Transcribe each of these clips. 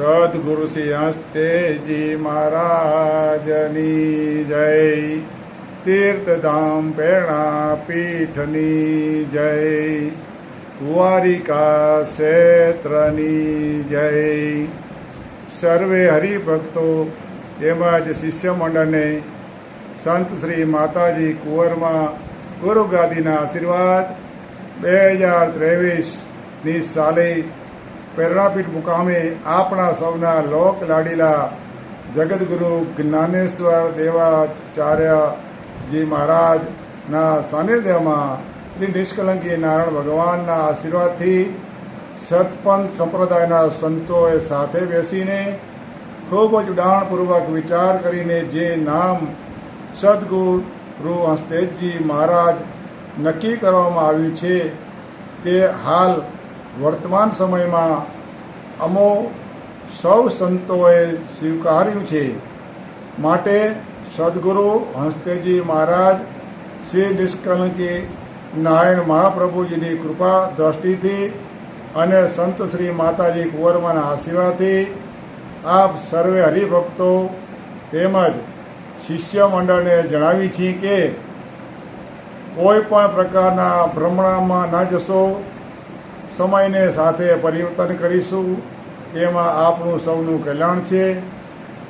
સદગુરુ શ્રી હસ્તેજી મહારાજની જય. તીર્થધામ પ્રેરણા પીઠની જય. કુવારિકા ક્ષેત્રની જય. સર્વે હરિભક્તો તેમજ શિષ્યમંડળને સંત શ્રી માતાજી કુંવરમાં ગુરુગાદીના આશીર્વાદ બે હજાર ત્રેવીસની સાલે પ્રેરણાપીઠ મુકામે આપણા સૌના લોક લાડીલા જગદગુરુ જ્ઞાનેશ્વર દેવાચાર્યજી મહારાજના સાનિધ્યમાં શ્રી નિષ્કલંકી નારાયણ ભગવાનના આશીર્વાદથી સતપંથ સંપ્રદાયના સંતોએ સાથે બેસીને ખૂબ જ ઉડાણપૂર્વક વિચાર કરીને જે નામ સદગુરુ હસ્તેજજી મહારાજ નક્કી કરવામાં આવ્યું છે તે હાલ વર્તમાન સમયમાં અમો સૌ સંતોએ સ્વીકાર્યું છે. માટે સદગુરુ હસ્તેજી મહારાજ, શ્રી નિષ્કલંકી નારાયણ મહાપ્રભુજીની કૃપા દ્રષ્ટિથી અને સંત શ્રી માતાજી કુંવરમાના આશીર્વાદથી આપ સર્વે હરિભક્તો તેમજ શિષ્ય મંડળને જણાવી છીએ કે કોઈ પણ પ્રકારના ભ્રમણામાં ન જશો. સમયને સાથે પરિવર્તન કરીશું. તેમાં આપણું સૌનું કલ્યાણ છે.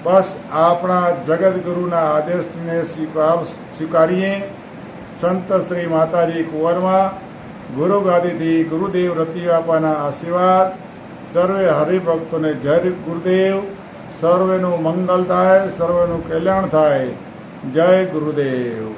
બસ આપણા જગદગુરુના આદેશને સ્વીકાર સ્વીકારીએ. સંત શ્રી માતાજી કુંવરમાં ગુરુગાદીથી ગુરુદેવ રતિબાપાના આશીર્વાદ. સર્વે હરિભક્તોને જય ગુરુદેવ. સર્વેનું મંગલ થાય, સર્વેનું કલ્યાણ થાય. જય ગુરુદેવ.